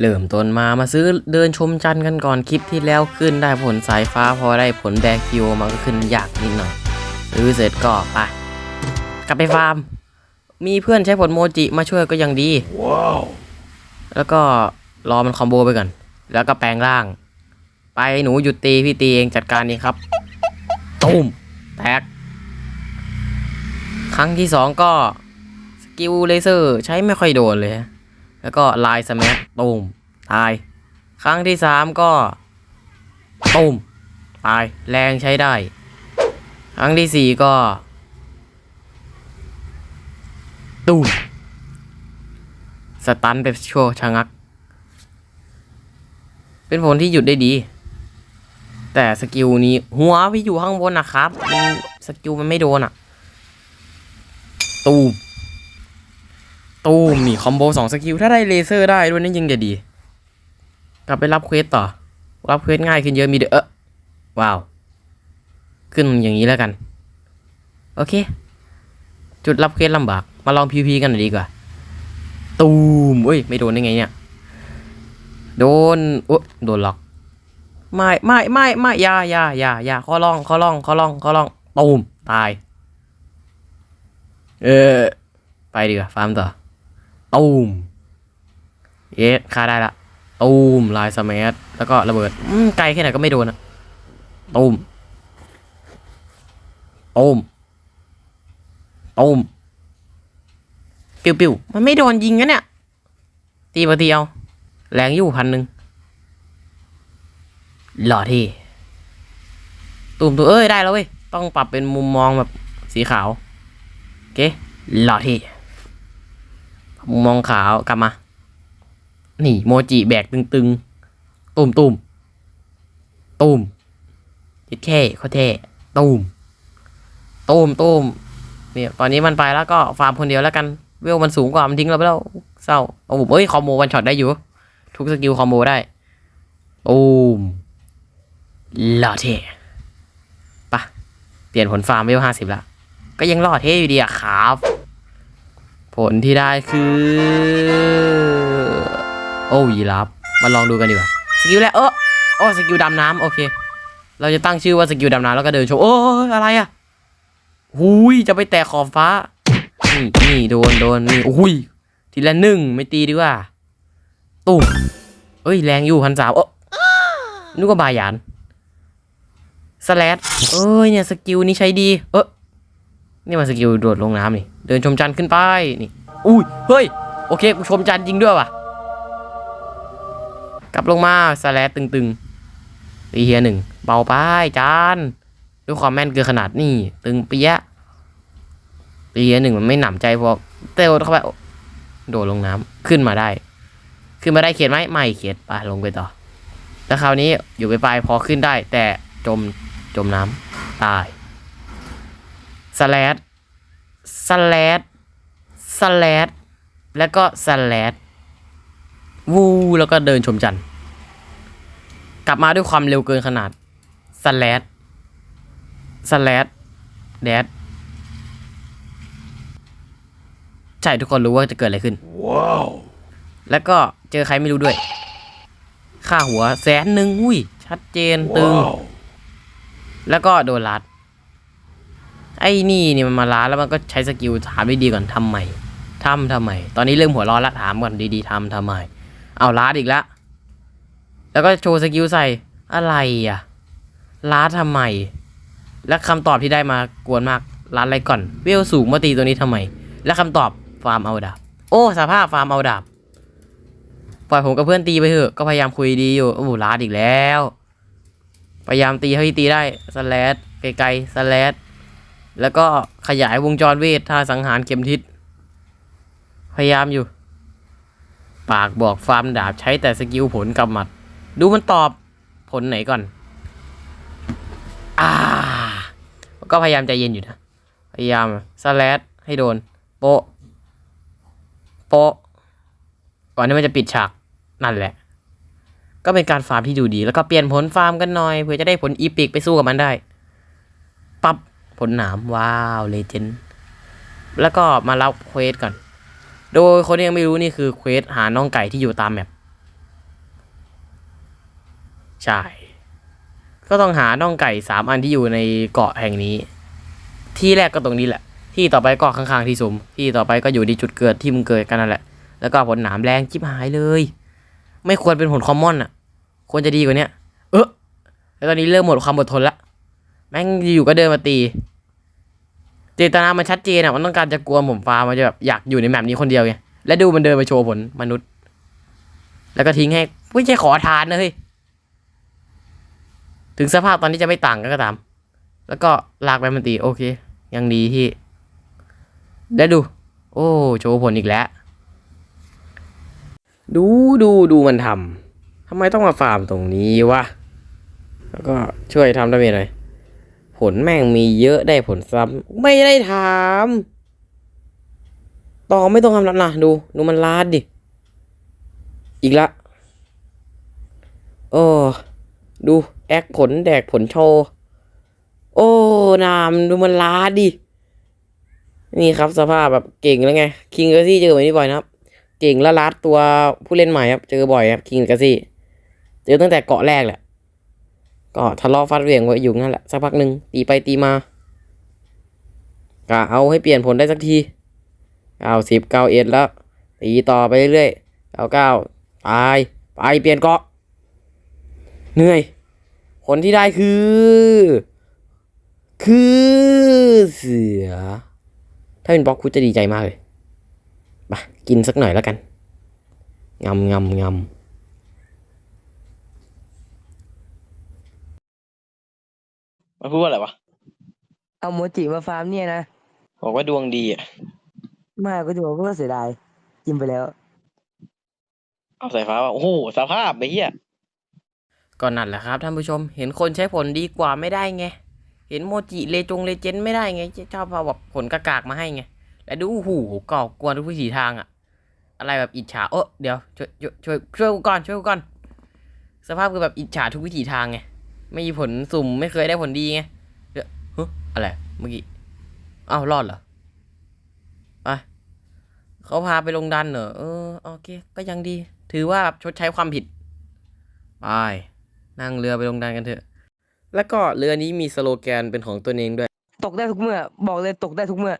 เริ่มต้นมามาซื้อเดินชมจันทร์กันก่อนคลิปที่แล้วขึ้นได้ผลสายฟ้าพอได้ผลแบกคิวมันก็ขึ้นยากนิดหน่อยซื้อเสร็จก็ไปกลับไปฟาร์ม มีเพื่อนใช้ผลโมจิมาช่วยก็ยังดีแล้วก็รอมันคอมโบไปก่อน แล้วก็แปลงร่าง ไปหนูหยุดตีพี่ตีเองจัดการเองครับ ตุ้มแตกครั้งที่สองก็สกิลเลเซอร์ใช้ไม่ค่อยโดนเลย แล้วก็ลายสแมัตูมตาย ครั้งที่สามก็ตูมตายแรงใช้ได้ ครั้งที่สี่ก็ตูมสตันไปชั่วชะงัก เป็นผลที่หยุดได้ดี แต่สกิลนี้หัวพี่อยู่ข้างบนนะครับ สกิลมันไม่โดนอะตูม ตูมนี่คอมโบสองสกิล ถ้าได้เลเซอร์ได้ด้วยนั่นยังจะดี กลับไปรับเควสต่อ รับเควสง่ายขึ้นเยอะมีเดอเออว้าว ขึ้นอย่างนี้แล้วกัน โอเค จุดรับเควสลำบาก มาลองพีพีกันหน่อยดีกว่า ตูมเอ้ย ไม่โดนได้ไงเนี่ย โดนโอ้โดนล็อกไม่ไม่ไม่ไม่ยายายายาข้อลองข้อลองข้อลองข้อลองตูมตาย เออ ไปดีกว่าฟาร์มต่อ ตูมเอ๊ะฆ่าได้ละตูมลายสมัสแล้วก็ระเบิดอืมไกลแค่ไหนก็ไม่โดนอะตูมตูมตูมปิวปิวมันไม่โดนยิงกันเนี่ย ตีปะตีเอาแรงอยู่พันหนึ่งหล่อที่ตูมตัวเอ้ยได้แล้วเว้ย ต้องปรับเป็นมุมมองแบบสีขาว โอเคหล่อที่ มุมมองขาวกลับมา นี่โมจิแบกตึงๆ ตุ่มตุ่มตุ่มยิดแค่เขาแท่ตุ่มตุ่มตุ่มเนี่ยตอนนี้มันไปแล้วก็ฟาร์มคนเดียวแล้วกัน เวลมันสูงกว่ามันทิ้งเราไปแล้วเศร้าโอ้โหเอ้ยคอมโบวันช็อตได้อยู่ ทุกสกิลคอมโบได้ตูมหล่อเท่ปะเปลี่ยนผลฟาร์มเวลห้าสิบละ ก็ยังหล่อเท่อยู่ดีอะครับ ผลที่ได้คือ โอ้ยีรับมาลองดูกันดีกว่าสกิลแรกเออโอ้สกิลดำน้ำโอเค เราจะตั้งชื่อว่าสกิลดำน้ำแล้วก็เดินชว์โอ้อะไรอะหุยจะไปแตะขอบฟ้า นี่นี่โดนโดนนี่โอ้ยทีละหนึ่งไม่ตีดีกว่าตุ่มเอ้ยแรงอยู่พันสาวเออนึกว่าบายานสแลดเอ้ยเนี่ยสกิลนี้ใช้ดี เออ นี่มันสกิลโดดลงน้ำนี่ เดินชมจันทร์ขึ้นไปนี่ อุ้ย เฮ้ย โอเค กูชมจันทร์จริงด้วยว่ะ กลับลงมาสแลดตึงๆตีเฮียหนึ่ง เบาไปจานด้วยความแม่นเกินขนาดนี่ ตึงเปียะตีเฮียหนึ่งมันไม่หนำใจพอเตะเข้าไป โดดลงน้ำขึ้นมาได้ ขึ้นมาได้เขียนไหมไม่เขียนไปลงไปต่อ แล้วคราวนี้อยู่ไปปลายพอขึ้นได้ แต่จมจมน้ำตาย สแลดสแลดสแลดแล้วก็สแลดวูแล้วก็เดินชมจันทร์กลับมาด้วยความเร็วเกินขนาดสแลดสแลดแดดใช่ทุกคนรู้ว่าจะเกิดอะไรขึ้นแล้วก็เจอใครไม่รู้ด้วย ค่าหัวแสนหนึ่งอุ้ย ชัดเจนตึง แล้วก็โดนลัด ไอ้นี่นี่มันมาล้าแล้วมันก็ใช้สกิลถามดีๆก่อนทำไมทำทำไม ตอนนี้เริ่มหัวร้อนละถามก่อนดีๆทำทำไม เอาล้าอีกแล้วแล้วก็โชว์สกิลใส่อะไรอะล้าทำไม และคำตอบที่ได้มากวนมากล้าอะไรก่อน เวลสูงมาตีตัวนี้ทำไม และคำตอบฟาร์มเอาดาบ โอ้สภาพฟาร์มเอาดาบปล่อยผมกับเพื่อนตีไปเถอะ ก็พยายามคุยดีอยู่ โอ้โหลาอีกแล้ว พยายามตีให้ตีได้สแลดไกลๆสแลด แล้วก็ขยายวงจรเวทท่าสังหารเข็มทิศ พยายามอยู่ ปากบอกฟาร์มดาบใช้แต่สกิลผลกับหมัด ดูมันตอบผลไหนก่อน อ่า ก็พยายามใจเย็นอยู่นะ พยายามสแลดให้โดน โปะโปะก่อนที่มันจะปิดฉากนั่นแหละ ก็เป็นการฟาร์มที่ดูดี แล้วก็เปลี่ยนผลฟาร์มกันหน่อยเพื่อจะได้ผลอีพิกไปสู้กับมันได้ ผลหนามว้าวเลเจนด์แล้วก็มารับเควสก่อน โดยคนที่ยังไม่รู้นี่คือเควสหาน้องไก่ที่อยู่ตามแมปใช่ ก็ต้องหาน่องไก่สามอันที่อยู่ในเกาะแห่งนี้ ที่แรกก็ตรงนี้แหละ ที่ต่อไปก็ข้างๆที่สุม ที่ต่อไปก็อยู่ที่จุดเกิดที่มึงเกิดกันนั่นแหละ แล้วก็ผลหนามแรงจิบหายเลย ไม่ควรเป็นผลคอมมอนอะ ควรจะดีกว่าเนี้ยเออแล้วตอนนี้เริ่มหมดความอดทนละ แม่งอยู่ก็เดินมาตี เจตนามันชัดเจนอะมันต้องการจะกลัวผมฟามมันจะแบบอยากอยู่ในแมปนี้คนเดียวไงและดูมันเดินไปโชว์ผลมนุษย์ แล้วก็ทิ้งให้ไม่ใช่ขอทานนะเฮ้ยถึงสภาพตอนนี้จะไม่ต่างกันก็ตาม แล้วก็ลากไปมันตีโอเค ยังดีที่ได้ดู โอ้โชว์ผลอีกแล้ว ดูดูดูมันทำทำไมต้องมาฟาร์มตรงนี้วะ แล้วก็ช่วยทำดาเมหน่อย ผลแม่งมีเยอะได้ผลซ้ำไม่ได้ทำต่อไม่ต้องทำแล้วนะดู ดูมันลาดดิ อีกละโอ้ดูแอคผลแดกผลโชว์โอ้นามดูมันลาดดิ นี่ครับสภาพแบบเก่งแล้วไง คิงกร์ซี่เจอแบบนี้บ่อยนะครับ เก่งและลัดตัวผู้เล่นใหม่ครับ เจอบ่อยครับ คิงกร์ซี่ เจอตั้งแต่เกาะแรกแหละ ก็ทะเลาะฟัดเวียงไว้อยู่งั้นแหละสักพักหนึ่งตีไปตีมาก็เอาให้เปลี่ยนผลได้สักทีเก้าสิบเก้าเอ็ดแล้วตีต่อไปเรื่อยๆเก้าเก้าตายไปเปลี่ยนเกาะเหนื่อย ผลที่ได้คือ คือเสือ ถ้าเป็นบล็อกคุณจะดีใจมากเลย ไปกินสักหน่อยแล้วกันงำงำงำ มันพูดว่าอะไรวะ เอาโมจิมาฟาร์มเนี่ยนะบอกว่าดวงดีอะ ไมาก็จะบอกว่าเสียดายกินไปแล้ว เอาสายฟ้าว่า โอ้โห สภาพไอ้เหี้ย ก็นั่นแหละครับท่านผู้ชม เห็นคนใช้ผลดีกว่าไม่ได้ไง เห็นโมจิเลจงเลเจนด์ไม่ได้ไงชอบเอาแบบผลกากากๆมาให้ไง และดูหูก่อกวนทุกวิถีทางอะอะไรแบบอิจฉาเออเดี๋ยวช่วยช่วยช่วยช่วยกูก่อนช่วยกูก่อน สภาพคือแบบอิจฉาทุกวิถีทางไง ไม่มีผลสุ่มไม่เคยได้ผลดีไงเดี๋ยวฮะอะไรเมื่อกี้อ้าวรอดเหรอไปเขาพาไปลงดันเหรอเออโอเค ก็ยังดี ถือว่าชดใช้ความผิดไปนั่งเรือไปลงดันกันเถอะ แล้วก็เรือนี้มีสโลแกนเป็นของตัวเองด้วย ตกได้ทุกเมื่อ บอกเลยตกได้ทุกเมื่อ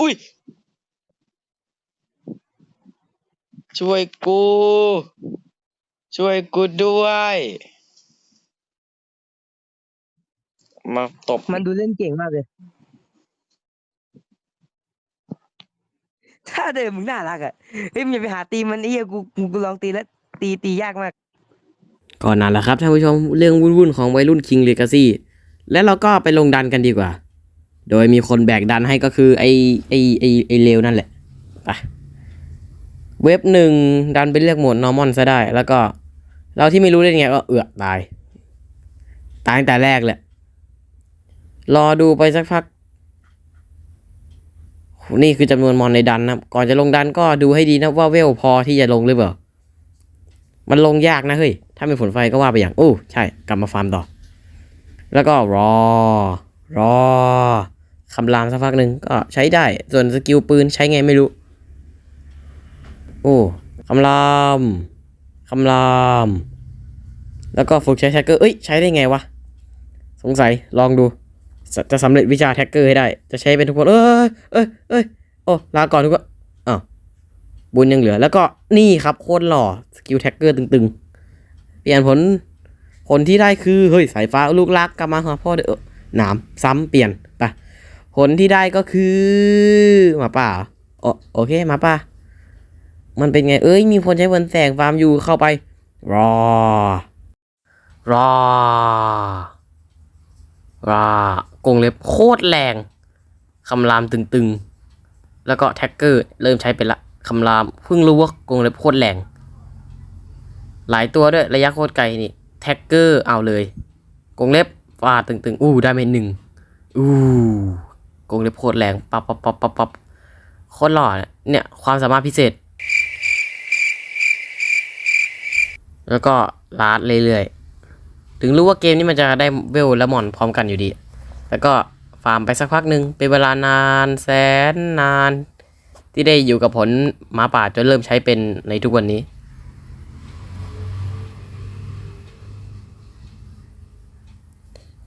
อุ้ย ช่วยกู ช่วยกูด้วย มาตบมันดูเล่นเก่งมากเลย ถ้าเดิมมึงน่ารักอะ เฮ้ยมึงอย่าไปหาตีมันไอ้เหี้ยกูกูกูลองตีแล้วตีตียากมาก ก่อนนั่นแหละครับท่านผู้ชมเรื่องวุ่นๆของวัยรุ่น King Legacy และเราก็ไปลงดันกันดีกว่า โดยมีคนแบกดันให้ก็คือไอไอไอไอเลวนั่นแหละไปเว็บหนึ่งดันไปเลือกโหมด normal ซะได้ แล้วก็ เราที่ไม่รู้เล่นไงก็เอือกตาย ตายตั้งแต่แรกแหละ รอดูไปสักพัก นี่คือจำนวนมอนในดันนะก่อนจะลงดันก็ดูให้ดีนะว่าเวลพอที่จะลงหรือเปล่า มันลงยากนะเฮ้ย ถ้ามีฝนไฟก็ว่าไปอย่าง โอ้ใช่ กลับมาฟาร์มต่อ แล้วก็รอ รอ คำรามสักพักหนึ่งก็ใช้ได้ ส่วนสกิลปืนใช้ไงไม่รู้ โอ้คำรามคำราม แล้วก็ฝึกใช้แท็กเกอร์ เอ้ย ใช้ได้ไงวะ สงสัยลองดู จะสำเร็จวิชาแท็กเกอร์ให้ได้ จะใช้เป็นทุกคน เอ้ยเอ้ยเอ้ยโอ้ลาก่อนทุกคนอ้าวบุญยังเหลือ แล้วก็นี่ครับโคตรหล่อ สกิลแท็กเกอร์ตึงๆ เปลี่ยนผล ผลที่ได้คือ เฮ้ย สายฟ้าลูกรักกลับมาหาพ่อเด้อหนามซ้ำเปลี่ยน ผลที่ได้ก็คือหมาป่าโอโอเคหมาป่ามันเป็นไง เอ้ย มีคนใช้บนแสงฟาร์มอยู่เข้าไป รอ รอ รอกรงเล็บโคตรแรง คำรามตึงๆ แล้วก็แท็กเกอร์ เริ่มใช้เป็นละ คำราม เพิ่งรู้ว่ากรงเล็บโคตรแรง หลายตัวด้วย ระยะโคตรไกลนี่ แท็กเกอร์เอาเลยกรงเล็บฟาตึงๆ อู้ ได้เมนหนึ่งอู้ งเล็บโคตรแรงปั๊บปับปั๊บปั๊บปั๊บโคตรหล่อเนี่ยความสามารถพิเศษ แล้วก็ลาดเรื่อยๆ ถึงรู้ว่าเกมนี้มันจะได้เวลและหมอนพร้อมกันอยู่ดี แล้วก็ฟาร์มไปสักพักหนึ่งเป็นเวลานานแสนนาน ที่ได้อยู่กับผลหมาป่าจนเริ่มใช้เป็นในทุกวันนี้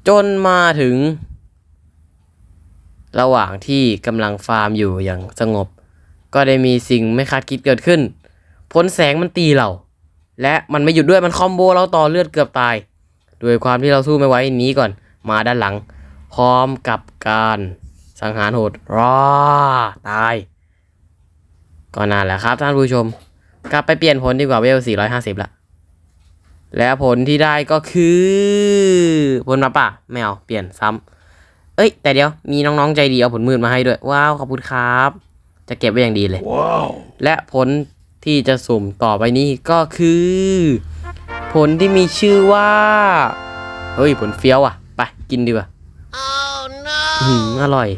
จนมาถึง ระหว่างที่กำลังฟาร์มอยู่อย่างสงบ ก็ได้มีสิ่งไม่คาดคิดเกิดขึ้นผลแสงมันตีเรา และมันไม่หยุดด้วยมันคอมโบเราต่อเลือดเกือบตาย ด้วยความที่เราสู้ไม่ไหวหนีก่อน มาด้านหลัง พร้อมกับการสังหารโหดรอตาย ก็นั่นแหละครับท่านผู้ชม กลับไปเปลี่ยนผลดีกว่าเวล 450 ละ และผลที่ได้ก็คือผลมาป่ะไม่เอาเปลี่ยนซ้ำ เอ้ย แต่เดี๋ยวมีน้องๆใจดีเอาผลมืดมาให้ด้วย ว้าวขอบคุณครับ จะเก็บไว้อย่างดีเลยและผลที่จะสุ่มต่อไปนี้ก็คือ ผลที่มีชื่อว่า เฮ้ยผลเฟี้ยวอะ ไปกินดีกว่าอืมอร่อย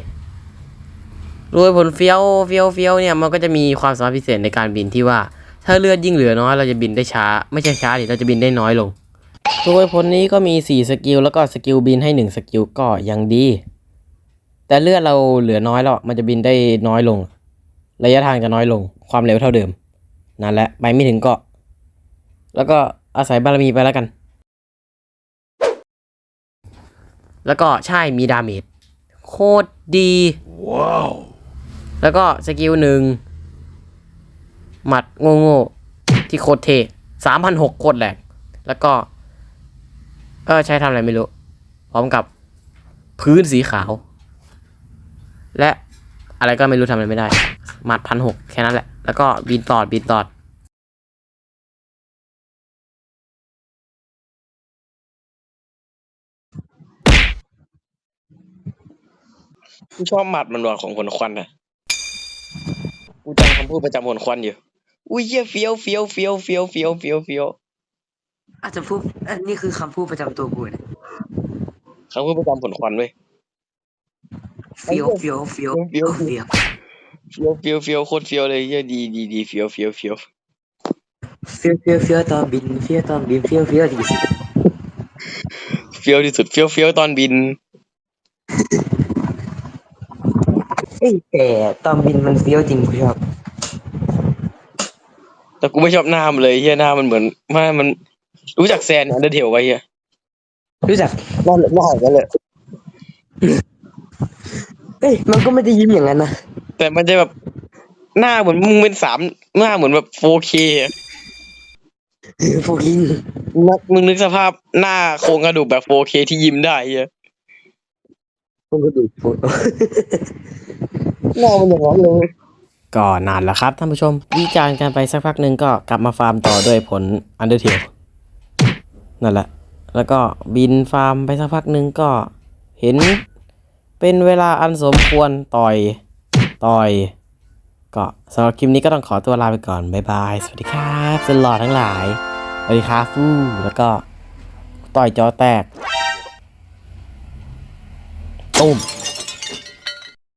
โดยผลเฟี้ยวเฟี้ยวเฟี้ยวเนี่ยมันก็จะมีความสามารถพิเศษในการบินที่ว่า ถ้าเลือดยิ่งเหลือน้อยเราจะบินได้ช้า ไม่ใช่ช้าดิเราจะบินได้น้อยลง โดยผลนี้ก็มี 4 สกิล แล้วก็สกิลบินให้ 1 สกิลก็ยังดี แต่เลือดเราเหลือน้อยแล้ว มันจะบินได้น้อยลง ระยะทางจะน้อยลง ความเร็วเท่าเดิม นั่นแหละ ไปไม่ถึงเกาะ แล้วก็อาศัยบารมีไปแล้วกัน แล้วก็ใช่มีดาเมจโคตรดีแล้วก็สกิลหนึ่งหมัดโง่ๆที่โคตรเทสามพันหกโคตรแรงแล้วก็ เออใช้ทำอะไรไม่รู้ พร้อมกับพื้นสีขาว และอะไรก็ไม่รู้ทำอะไรไม่ได้หมัดพันหกแค่นั้นแหละ แล้วก็บินตอดบินตอดกูชอบหมัดมันว่ะของผลควันอะกูจำคำพูดประจำผลควันอยู่ อุ้ยเหี้ยเฟี้ยวเฟี้ยวเฟี้ยวเฟี้ยวเฟี้ยวเฟี้ยวเฟี้ยว อาจจะพูดอันนี้คือคำพูดประจำตัวกูนะคำพูดประจำผลควันเว้ยเฟียวเฟียวเฟียวเฟี้ยวเฟียวเฟี้ยวเฟี้ยวเฟี้ยวโคตรเฟี้ยวเลยเหี้ยดีดีดีเฟี้ยวเฟี้ยวเฟี้ยวเฟียวเฟียวเฟียวตอนบินเฟียวตอนบินเฟียวเฟียวดีสุดเฟี้ยวที่สุดเฟี้ยวเฟี้ยวตอนบินเอ้ยแต่ตอนบินมันเฟียวจริงกูชอบ แต่กูไม่ชอบหน้ามันเลยเฮียหน้ามันเหมือนหน้ามัน รู้จักแซนอันเดอร์เทลไว้เฮียรู้จักหน้าหน้าอย่างนั้นเลยเอ้ยมันก็ไม่ได้ยิ้มอย่างนั้นนะแต่มันจะแบบหน้าเหมือนมึงเป็นสามหน้าเหมือนแบบ 4K อะโฟกินนักมึงนึกสภาพหน้าโครงกระดูกแบบ 4K ที่ยิ้มได้เฮียมันก็ดูโฟโต้หน้ามันอย่างนั้นเลยก็นานแล้วครับท่านผู้ชมวิจารณ์กันไปสักพักหนึ่งก็กลับมาฟาร์มต่อด้วยผลอันเดอร์เทล นั่นแหละ แล้วก็บินฟาร์มไปสักพักหนึ่งก็เห็นเป็นเวลาอันสมควรต่อย ต่อย ก็สำหรับคลิปนี้ก็ต้องขอตัวลาไปก่อน บ๊ายบาย สวัสดีครับสลอดทั้งหลาย สวัสดีครับฟู่แล้วก็ต่อยจอแตกตุ้ม